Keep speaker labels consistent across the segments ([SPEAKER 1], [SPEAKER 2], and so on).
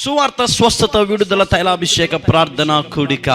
[SPEAKER 1] సువార్త స్వస్థత విడుదల తైలాభిషేక ప్రార్థన కూడిక.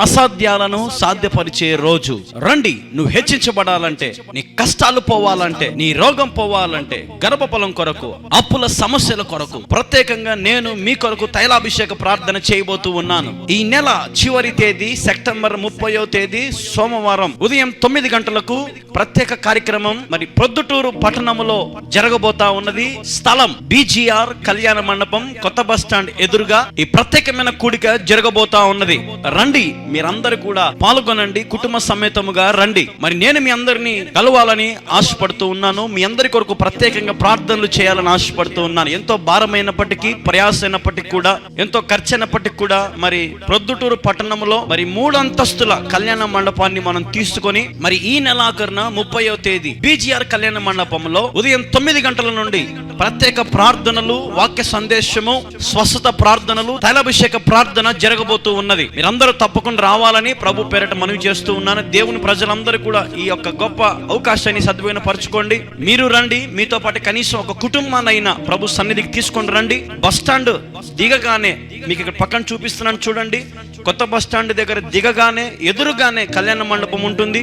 [SPEAKER 1] అసాధ్యాలను సాధ్యపరిచే రోజు. రండి నువ్వు హెచ్చించబడాలంటే నీ కష్టాలు పోవాలంటే నీ రోగం పోవాలంటే గర్భఫలం కొరకు అప్పుల సమస్యల కొరకు ప్రత్యేకంగా నేను మీ కొరకు తైలాభిషేక ప్రార్థన చేయబోతూ ఉన్నాను. ఈ నెల చివరి తేదీ సెప్టెంబర్ ముప్పయో తేదీ సోమవారం ఉదయం తొమ్మిది గంటలకు ప్రత్యేక కార్యక్రమం మరి ప్రొద్దుటూరు పట్టణములో జరగబోతా ఉన్నది. స్థలం బీజీఆర్ కళ్యాణ మండపం కొత్త బస్ స్టాండ్ ఎదురుగా ఈ ప్రత్యేకమైన కూడిక జరగబోతా ఉన్నది. రండి మీరందరూ కూడా పాల్గొనండి కుటుంబ సమేతముగా రండి. మరి నేను మీ అందరినీ కలవాలని ఆశపడుతూ ఉన్నాను. మీ అందరి కొరకు ప్రత్యేకంగా ప్రార్థనలు చేయాలని ఆశపడుతూ ఉన్నాను. ఎంతో భారమైనప్పటికీ ప్రయాస అయినప్పటికీ కూడా ఎంతో ఖర్చు అయినప్పటికీ కూడా మరి ప్రొద్దుటూరు పట్టణంలో మరి మూడు అంతస్తుల కళ్యాణ మండపాన్ని మనం తీసుకొని మరి ఈ నెలాఖరున ముప్పయో తేదీ బీజీఆర్ కళ్యాణ మండపంలో ఉదయం తొమ్మిది గంటల నుండి ప్రత్యేక ప్రార్థనలు వాక్య సందేశము స్వస్థత ప్రార్థనలు తైలాభిషేక ప్రార్థన జరగబోతూ ఉన్నది. మీరందరూ తప్పకుండా రావాలని ప్రభు పేరట మనవి చేస్తూ ఉన్నాను. దేవుని ప్రజలందరూ కూడా ఈ యొక్క గొప్ప అవకాశాన్ని సద్వినియోగపరచుకోండి మీరు రండి. మీతో పాటు కనీసం ఒక కుటుంబాన్నైనా ప్రభు సన్నిధికి తీసుకొని రండి. బస్ స్టాండ్ దిగగానే మీకు ఇక్కడ పక్కన చూపిస్తున్నాను చూడండి. కొత్త బస్ స్టాండ్ దగ్గర దిగగానే ఎదురుగానే కళ్యాణ మండపం ఉంటుంది.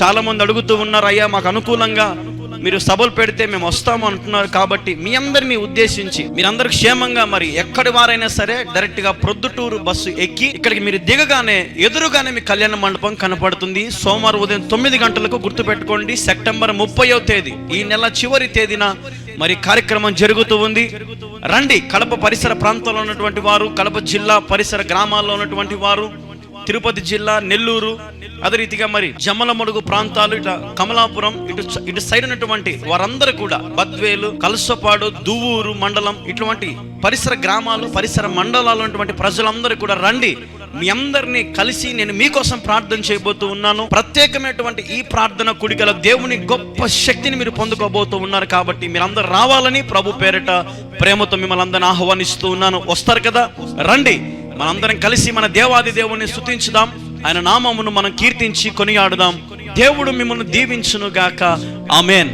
[SPEAKER 1] చాలా మంది అడుగుతూ ఉన్నారు అయ్యా మాకు అనుకూలంగా మీరు సభలు పెడితే మేము వస్తాము అంటున్నారు కాబట్టి మీ అందరిని ఉద్దేశించి మీరందరూ క్షేమంగా మరి ఎక్కడి వారైనా సరే డైరెక్ట్గా ప్రొద్దుటూరు బస్సు ఎక్కి ఇక్కడికి మీరు దిగగానే ఎదురుగానే మీ కళ్యాణ మండపం కనపడుతుంది. సోమవారం ఉదయం తొమ్మిది గంటలకు గుర్తుపెట్టుకోండి. సెప్టెంబర్ ముప్పయో తేదీ ఈ నెల చివరి తేదీన మరి కార్యక్రమం జరుగుతూ ఉంది. రండి కడప పరిసర ప్రాంతంలో ఉన్నటువంటి వారు కడప జిల్లా పరిసర గ్రామాల్లో ఉన్నటువంటి వారు తిరుపతి జిల్లా నెల్లూరు అదే రీతిగా మరి జమ్మలమడుగు ప్రాంతాలు ఇట్లా కమలాపురం ఇటు ఇటు సైడ్ ఉన్నటువంటి వారందరూ కూడా బద్వేలు కలసపాడు దువ్వూరు మండలం ఇటువంటి పరిసర గ్రామాలు పరిసర మండలాలు ఉన్నటువంటి ప్రజలందరూ కూడా రండి. మీ అందరినీ కలిసి నేను మీకోసం ప్రార్థన చేయబోతూ ఉన్నాను. ప్రత్యేకమైనటువంటి ఈ ప్రార్థన కుడికల దేవుని గొప్ప శక్తిని మీరు పొందుకోబోతూ ఉన్నారు కాబట్టి మీరందరూ రావాలని ప్రభు పేరిట ప్రేమతో మిమ్మల్ని అందరిని ఆహ్వానిస్తూ ఉన్నాను. వస్తారు కదా? రండి. మనందరం కలిసి మన దేవాది దేవుని స్థుతించుదాం ఆయన నామమును మనం కీర్తించి కొనియాడుదాం. దేవుడు మిమ్మల్ని దీవించును గాక ఆమెన్.